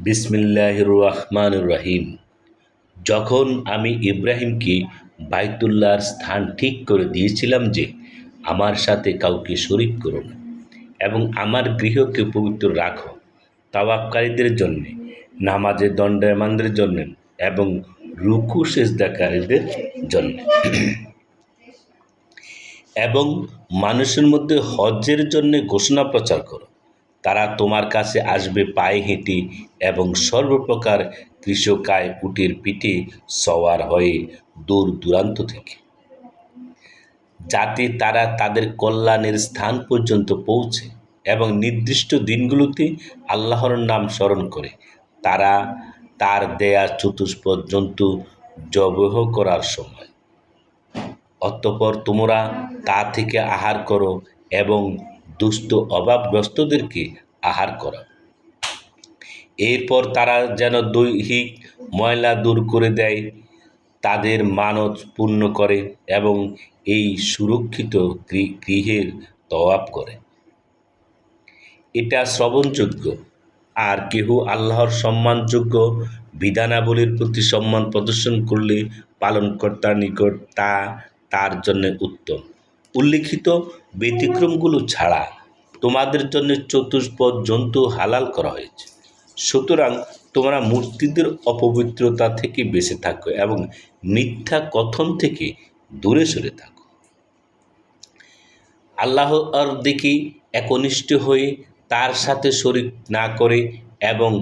বিসমিল্লাহ রহমান রহিম যখন আমি ইব্রাহিমকে বাইতুল্লাহর স্থান ঠিক করে দিয়েছিলাম যে আমার সাথে কাউকে শরিক করো না এবং আমার গৃহকে পবিত্র রাখো, তাওয়াক্কারীদের জন্যে, নামাজের দণ্ডায়মানদের জন্য এবং রুকু সেজদাকারীদের জন্য। এবং মানুষের মধ্যে হজ্জের জন্য ঘোষণা প্রচার করো। তারা তোমার কাছে আসবে পায়ে হেঁটে এবং সর্বপ্রকার কৃষকায় উটের পিঠে সওয়ার হয়ে দূর দূরান্ত থেকে। যাতে তারা তাদের কল্যাণের স্থান পর্যন্ত পৌঁছে এবং নির্দিষ্ট দিনগুলোতে আল্লাহর নাম স্মরণ করে, তারা তার দেয়া চতুষ্পদ জন্তু জবহ করার সময়। অতঃপর তোমরা তা থেকে আহার করো এবং দুস্থ অভাবগ্রস্তদেরকে আহার করা। এরপর তারা যেন দৈহিক ময়লা দূর করে দেয়, তাদের মানত পূর্ণ করে এবং এই সুরক্ষিত গৃহের তওয়াব করে। এটা শ্রবণযোগ্য। আর কেহ আল্লাহর সম্মানযোগ্য বিধানাবলীর প্রতি সম্মান প্রদর্শন করলে পালনকর্তার নিকট তা তার জন্য উত্তম। উল্লিখিত ব্যতিক্রমগুলো ছাড়া তোমাদের জন্য চতুষ্পদ জন্তু হালাল করা হয়েছে। সুতরাং তোমরা মূর্তিদের অপবিত্রতা থেকে বেঁচে থাকো এবং মিথ্যা কথন থেকে দূরে সরে থাকো। আল্লাহর দিকে একনিষ্ঠ হয়ে তার সাথে শরিক না করে এবং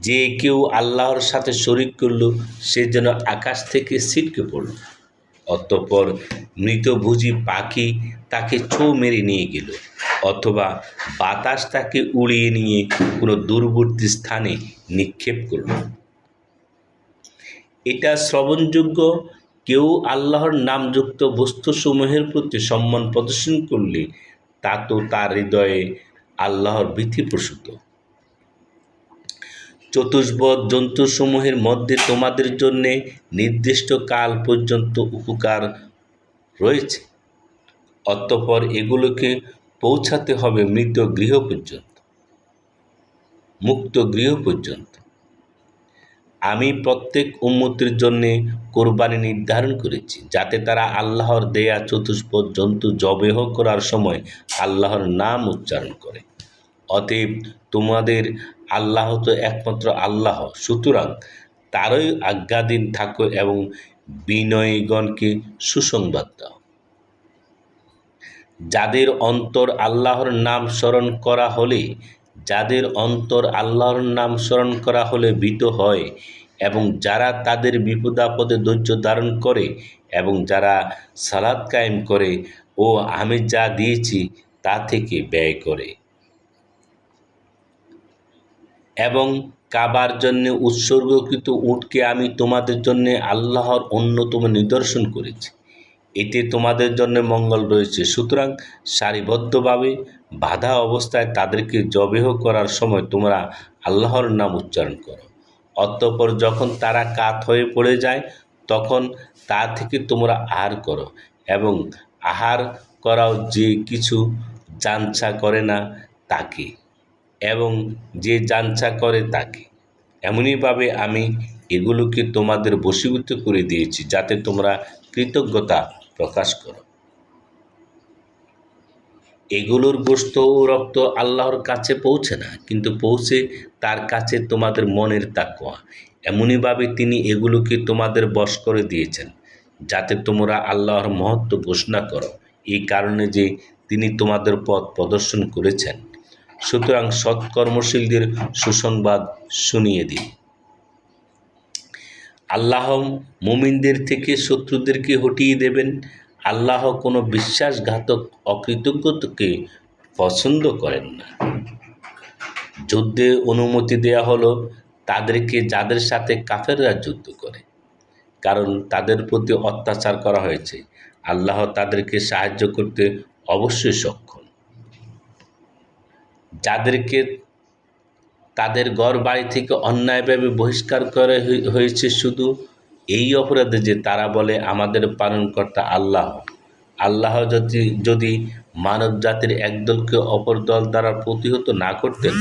যে কেউ আল্লাহর সাথে শরিক করল, সে যেন আকাশ থেকে ছিটকে পড়ল। অতঃপর মৃতভোজী পাখি তাকে ছো মেরে নিয়ে গেল, অথবা বাতাস তাকে উড়িয়ে নিয়ে কোনো দূরবর্তী স্থানে নিক্ষেপ করল। এটা শ্রবণযোগ্য, কেউ আল্লাহর নামযুক্ত বস্তুসমূহের প্রতি সম্মান প্রদর্শন করলে তা তো তার হৃদয়ে আল্লাহর ভীতিপ্রসূত চতুষ্পদ জন্তুসমূহের মধ্যে তোমাদের জন্য নির্দিষ্ট কাল পর্যন্ত উপকার রয়েছে। অতঃপর এগুলোকে পৌঁছাতে হবে মৃত গৃহ পর্যন্ত, মুক্ত গৃহ পর্যন্ত। আমি প্রত্যেক উন্মতির জন্য কোরবানি নির্ধারণ করেছি, যাতে তারা আল্লাহর দেয়া চতুষ্পদ জন্তু জবেহ করার সময় আল্লাহর নাম উচ্চারণ করে। অতএব তোমাদের আল্লাহ তো একমাত্র আল্লাহ। সুতরাং তারই আজ্ঞাধীন থাকো এবং বিনয়ীগণকে সুসংবাদ দাও। যাদের অন্তর আল্লাহর নাম স্মরণ করা হলে, যাদের অন্তর আল্লাহর নাম স্মরণ করা হলে ভীত হয় এবং যারা তাদের বিপদাপদে ধৈর্য ধারণ করে এবং যারা সালাদ কায়েম করে, ও আমি যা দিয়েছি তা থেকে ব্যয় করে। এবং কাবার জন্য উৎসর্গকৃত উটকে আমি তোমাদের জন্য আল্লাহর অন্যতম নিদর্শন করেছি। এতে তোমাদের জন্য মঙ্গল রয়েছে। সুতরাং সারিবদ্ধভাবে বাধা অবস্থায় তাদেরকে জবেহ করার সময় তোমরা আল্লাহর নাম উচ্চারণ করো। অতঃপর যখন তারা কাত হয়ে পড়ে যায়, তখন তা থেকে তোমরা আহার করো এবং আহার করাও যে কিছু জানছা করে না, তাকে এবং যে জানছা করে তাকে। এমনইভাবে আমি এগুলোকে তোমাদের বশীভূত করে দিয়েছি, যাতে তোমরা কৃতজ্ঞতা প্রকাশ করো। এগুলোর গোস্ত ও রক্ত আল্লাহর কাছে পৌঁছে না, কিন্তু পৌঁছে তার কাছে তোমাদের মনের তাকোয়া এমনইভাবে তিনি এগুলোকে তোমাদের বশ করে দিয়েছেন, যাতে তোমরা আল্লাহর মহত্ব ঘোষণা করো। এই কারণে যে তিনি তোমাদের পথ প্রদর্শন করেছেন। সুতরাং সৎকর্মশীলদের সুসংবাদ শুনিয়ে দিন। আল্লাহ মুমিনদের থেকে শত্রুদেরকে হটিয়ে দেবেন। আল্লাহ কোনো বিশ্বাসঘাতক অকৃতজ্ঞতাকে পছন্দ করেন না। যুদ্ধে অনুমতি দেয়া হলো তাদেরকে যাদের সাথে কাফেররা যুদ্ধ করে, কারণ তাদের প্রতি অত্যাচার করা হয়েছে। আল্লাহ তাদেরকে সাহায্য করতে অবশ্যই সক্ষম। যাদেরকে তাদের ঘর বাড়ি থেকে অন্যায়ভাবে বহিষ্কার করা হয়ে- হয়েছে শুধু এই অপরাধে যে তারা বলে আমাদের পালনকর্তা আল্লাহ। আল্লাহ যদি যদি মানব জাতির একদলকে অপর দল দ্বারা প্রতিহত না করতেন,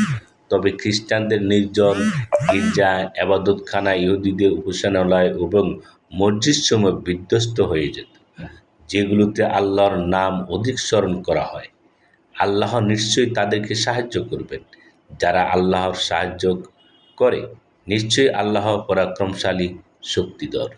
তবে খ্রিস্টানদের নির্জন, গির্জা, আবাদতখানা, ইহুদিদের উপাসনালয় এবং মসজিদ মসজিদসমূহ বিধ্বস্ত হয়ে যেত, যেগুলোতে আল্লাহর নাম অধিক স্মরণ করা হয়। আল্লাহ নিশ্চয়ই তাদেরকে সাহায্য করবেন। যারা আল্লাহর সাহায্য করে নিশ্চয়ই আল্লাহ পরাক্রমশালী শক্তিধর।